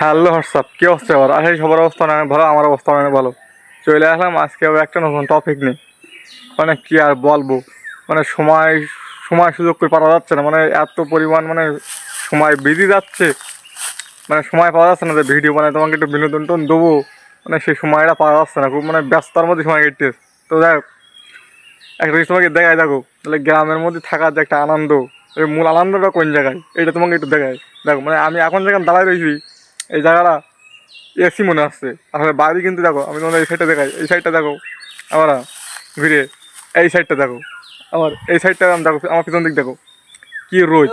Hello WhatsApp কী অবস্থা আবার আসলে সবার অবস্থা অনেক ভালো, আমার অবস্থা অনেক ভালো। চলে আসলাম, আজকে আবার একটা নতুন টপিক নেই মানে কী আর বলব? মানে সময় সময় সুযোগ করে পাওয়া যাচ্ছে না। মানে এত পরিমাণ মানে সময় বেরিয়ে যাচ্ছে। মানে সময় পাওয়া যাচ্ছে না যে ভিডিও মানে তোমাকে একটু বিনোদন টোন দেবো। মানে সেই সময়টা পাওয়া যাচ্ছে না, খুব মানে ব্যস্ততার মধ্যে সময় কেটে তো দেখ একটা জিনিস তোমাকে দেখায় দেখো। তাহলে গ্রামের মধ্যে থাকার যে একটা আনন্দ, এই মূল আনন্দটা কোন জায়গায়? এটা তোমাকে একটু দেখায় দেখো মানে আমি এখন যেখানে দাঁড়ায় রয়েছি এই জায়গাটা এসি মনে আসছে আসলে বাড়ি কিন্তু দেখো, আমি তোমাদের এই সাইডটা দেখাই। এই সাইডটা দেখো, আমরা ঘুরে এই সাইডটা দেখো। আমার এই সাইডটা আমি দেখো, আমার পিছন দিক দেখো। কি রোদ।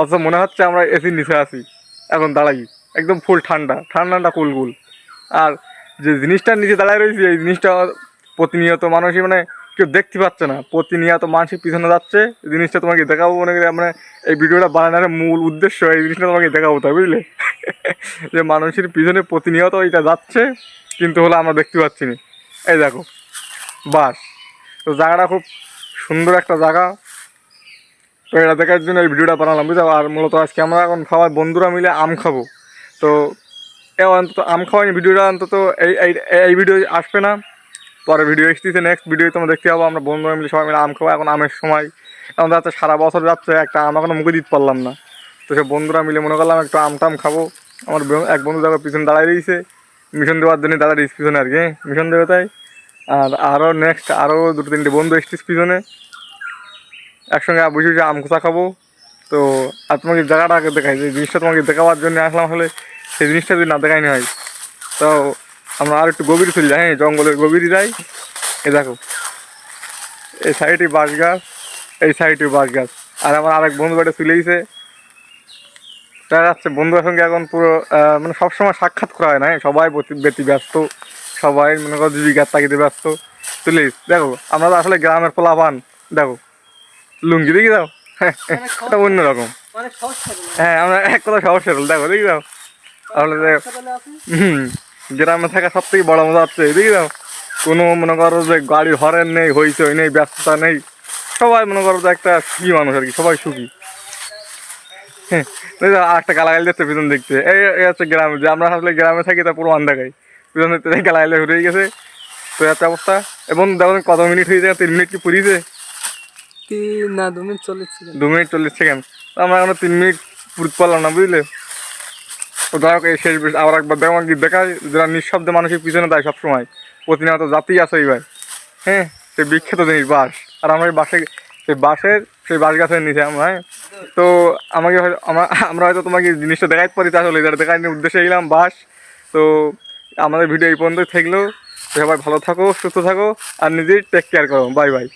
অথচ মনে হচ্ছে আমরা এসির নিচে আছি। এখন দাঁড়াই। একদম ফুল ঠান্ডা। ঠান্ডাটা কুল কুল আর যে জিনিসটার নিচে দাঁড়ায় রয়েছে, এই জিনিসটা প্রতিনিয়ত মানুষই মানে কেউ দেখতে পাচ্ছে না। প্রতিনিয়ত মানুষের পিছনে যাচ্ছে। জিনিসটা তোমাকে দেখাবো মনে করি মানে এই ভিডিওটা বানানোর মূল উদ্দেশ্য, এই জিনিসটা তোমাকে দেখাবো, তাই বুঝলে? যে মানুষের পিছনে প্রতিনিয়ত এটা যাচ্ছে, কিন্তু হলো আমরা দেখতে পাচ্ছি না। এই দেখো, বাস। তো জায়গাটা খুব সুন্দর একটা জায়গা। তো এটা দেখার জন্য এই ভিডিওটা বানালাম, বুঝছ? আর মূলত আজকে আমরা এখন সবাই বন্ধুরা মিলে আম খাব। তো এ অন্তত আম খাওয়ানি ভিডিওটা অন্তত এই এই ভিডিও আসবে না। পরে ভিডিও এসতেছে নেক্সট ভিডিও তোমরা দেখতে পাবো, আমরা বন্ধুরা মিলে সবাই মিলে আম খাব। এখন আমের সময়। এখন যাচ্ছে সারা বছর যাচ্ছে একটা আম এখনও মুখে দিতে পারলাম না। তো সে বন্ধুরা মিলে মনে করলাম একটু আম টাম খাব। আমার এক বন্ধু দেখো পিছনে দাঁড়াই রয়েছে। মিশন দেওয়ার জন্য দাঁড়াই পিছনে আর কি হ্যাঁ? মিশন দেবে তাই? আর আরও নেক্সট আরও দুটো তিনটে বন্ধু এসছিস পিছনে। একসঙ্গে বসে বসে আম খোসা খাব। তো, আর তোমাকে জায়গাটা আগে দেখাই, যে জিনিসটা তোমাকে দেখাবার জন্য আসলাম হলে সেই জিনিসটা যদি না দেখাইনি হয়, তো আমরা আর একটু গভীর চলে যাই হ্যাঁ? জঙ্গলের গভীরে যাই। এ দেখো, এই সাইডে বাঁশ গাছ, এই সাইডে বাঁশ গাছ। আর আমার আরেক বন্ধু বাড়ি চলে গেছে। দেখা যাচ্ছে বন্ধুদের সঙ্গে এখন পুরো মানে সবসময় সাক্ষাৎ করা হয় না হ্যাঁ? সবাই ব্যতি ব্যস্ত সবাই মনে করো জীবিকার তাগিদে ব্যস্ত। গেছে। দেখো আমরা তো আসলে গ্রামের পোলাপান দেখো লুঙ্গি দেখি দাও হ্যাঁ? এটা অন্যরকম। হ্যাঁ আমরা এক কথা সমস্যা হল দেখো দেখি দাও। তাহলে দেখো হুম গ্রামে থাকা সব থেকে বড় মজা হচ্ছে দেখি দাও। কোনো মনে করো যে গাড়ির হরেন নেই হইচই নেই ব্যস্ততা নেই সবাই মনে করো যে একটা সুখী মানুষ আর কি সবাই সুখী। হ্যাঁ। একটা গালাগালি দেখতে পিছন দেখতে। এই হচ্ছে গ্রামে যে আমরা আসলে গ্রামে থাকি তা পুরো দেখাই পিছন দেখতে দেখে গালাগালি হয়ে গেছে। তো এত অবস্থা। এবং দেখো কত মিনিট হয়ে যায় তিন মিনিট কি পুরিয়েছে তিন না দু মিনিট চলেছিল দু মিনিট চল্লিশ সেকেন্ড। আমরা এখনও তিন মিনিট পুরুত পারলাম না বুঝলে? তো যাই হোক এই শেষ বেশ আবার একবার দেখো কি দেখায় যারা নিঃশব্দে মানুষের পিছনে দেয় সবসময় প্রতিনিয়ত জাতি আছে এইবার হ্যাঁ সেই বিখ্যাত জিনিস বাস আর আমরা এই বাসে সেই বাসের সেই বাস গাছের নিচে আমরা হ্যাঁ তো আমাকে আমরা হয়তো তোমাকে জিনিসটা দেখাইতে পারি আসলে যেটা দেখার উদ্দেশ্যে এলাম, বাস। তো আমাদের ভিডিও এই পর্যন্ত থাকল। সবাই ভালো থাকো, সুস্থ থাকো, আর নিজেই টেক কেয়ার করো। Bye bye